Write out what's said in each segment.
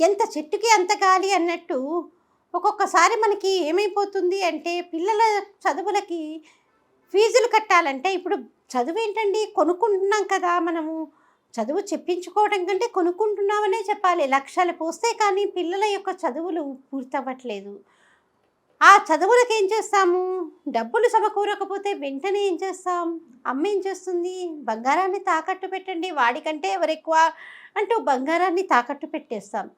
ఎంత చెట్టుకి అంత గాలి అన్నట్టు ఒక్కొక్కసారి మనకి ఏమైపోతుంది అంటే పిల్లల చదువులకి ఫీజులు కట్టాలంటే ఇప్పుడు చదువు ఏంటండి కొనుక్కుంటున్నాం కదా మనము. చదువు చెప్పించుకోవడం కంటే కొనుక్కుంటున్నామనే చెప్పాలి. లక్షలు పోస్తే కానీ పిల్లల యొక్క చదువులు పూర్తవ్వట్లేదు. ఆ చదువులకు ఏం చేస్తాము? డబ్బులు సమకూరకపోతే వెంటనే ఏం చేస్తాం? అమ్మ ఏం చేస్తుంది? బంగారాన్ని తాకట్టు పెట్టండి. వాడికంటే ఎవరెక్కువ? అంటూ బంగారాన్ని తాకట్టు పెట్టేస్తాం.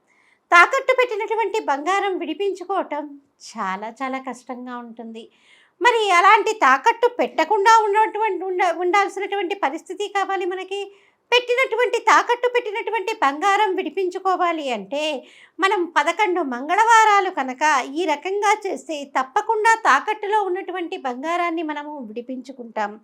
తాకట్టు పెట్టినటువంటి బంగారం విడిపించుకోవటం చాలా చాలా కష్టంగా ఉంటుంది. మరి అలాంటి తాకట్టు పెట్టకుండా ఉన్నటువంటి ఉండ ఉండాల్సినటువంటి పరిస్థితి కావాలి మనకి? పెట్టినటువంటి తాకట్టు పెట్టినటువంటి బంగారం విడిపించుకోవాలి అంటే మనం పదకొండు మంగళవారాలు కనుక ఈ రకంగా చేస్తే తప్పకుండా తాకట్టులో ఉన్నటువంటి బంగారాన్ని మనము విడిపించుకుంటాం.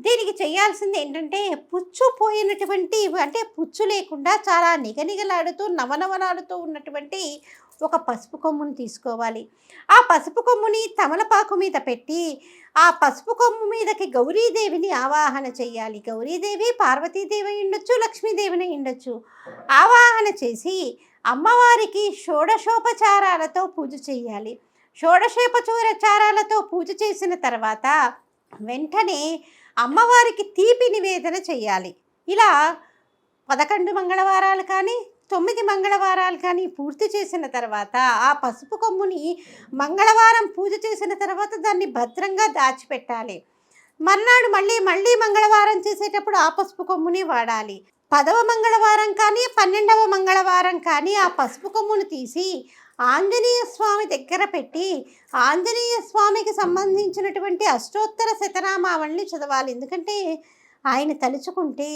దీనికి చేయాల్సింది ఏంటంటే పుచ్చు పోయినటువంటి అంటే పుచ్చు లేకుండా చాలా నిగనిగలాడుతూ నవనవలాడుతూ ఉన్నటువంటి ఒక పసుపు కొమ్ముని తీసుకోవాలి. ఆ పసుపు కొమ్ముని తమలపాకు మీద పెట్టి ఆ పసుపు కొమ్ము మీదకి గౌరీదేవిని ఆవాహన చేయాలి. గౌరీదేవి పార్వతీదేవి ఉండొచ్చు లక్ష్మీదేవిని ఉండొచ్చు. ఆవాహన చేసి అమ్మవారికి షోడశోపచారాలతో పూజ చేయాలి. షోడశోపచారాలతో పూజ చేసిన తర్వాత వెంటనే అమ్మవారికి తీపి నివేదన చేయాలి ఇలా పదకొండు మంగళవారాలు కానీ తొమ్మిది మంగళవారాలు కానీ పూర్తి చేసిన తర్వాత ఆ పసుపు కొమ్ముని మంగళవారం పూజ చేసిన తర్వాత దాన్ని భద్రంగా దాచిపెట్టాలి. మర్నాడు మళ్ళీ మళ్ళీ మంగళవారం చేసేటప్పుడు ఆ పసుపు కొమ్ముని వాడాలి. పదవ మంగళవారం కానీ పన్నెండవ మంగళవారం కానీ ఆ పసుపు కొమ్మును తీసి ఆంజనేయ స్వామి దగ్గర పెట్టి ఆంజనేయ స్వామికి సంబంధించినటువంటి అష్టోత్తర శతనామావళిని చదవాలి. ఎందుకంటే ఆయన తలుచుకుంటే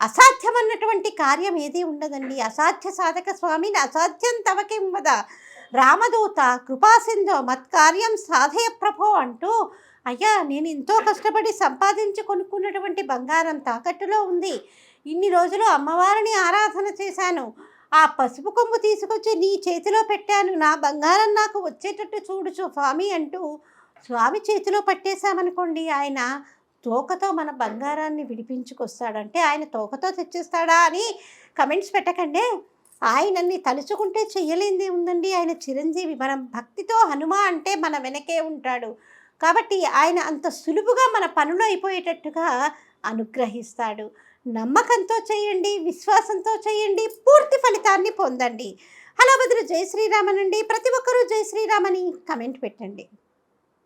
అసాధ్యమన్నటువంటి కార్యం ఏదీ ఉండదండి. అసాధ్య సాధక స్వామిని అసాధ్యం తవకింవద రామదూత కృపాసింధో మత్కార్యం సాధయ ప్రభో అంటూ అయ్యా నేను ఎంతో కష్టపడి సంపాదించి కొనుక్కున్నటువంటి బంగారం తాకట్టులో ఉంది. ఇన్ని రోజులు అమ్మవారిని ఆరాధన చేశాను. ఆ పసుపు కొమ్ము తీసుకొచ్చి నీ చేతిలో పెట్టాను. నా బంగారం నాకు వచ్చేటట్టు చూడు స్వామి అంటూ స్వామి చేతిలో పట్టేశామనుకోండి ఆయన తోకతో మన బంగారాన్ని విడిపించుకొస్తాడంటే ఆయన తోకతో తెచ్చేస్తాడా అని కమెంట్స్ పెట్టకండి. ఆయనన్ని తలుచుకుంటే చెయ్యలేంది ఉందండి. ఆయన చిరంజీవి. మనం భక్తితో హనుమ అంటే మన వెనకే ఉంటాడు. కాబట్టి ఆయన అంత సులువుగా మన పనులు అయిపోయేటట్టుగా అనుగ్రహిస్తాడు. నమ్మకంతో చేయండి విశ్వాసంతో చేయండి పూర్తి ఫలితాన్ని పొందండి. హలో బదులు జై శ్రీరామనండి. ప్రతి ఒక్కరూ జై శ్రీరామని కమెంట్ పెట్టండి.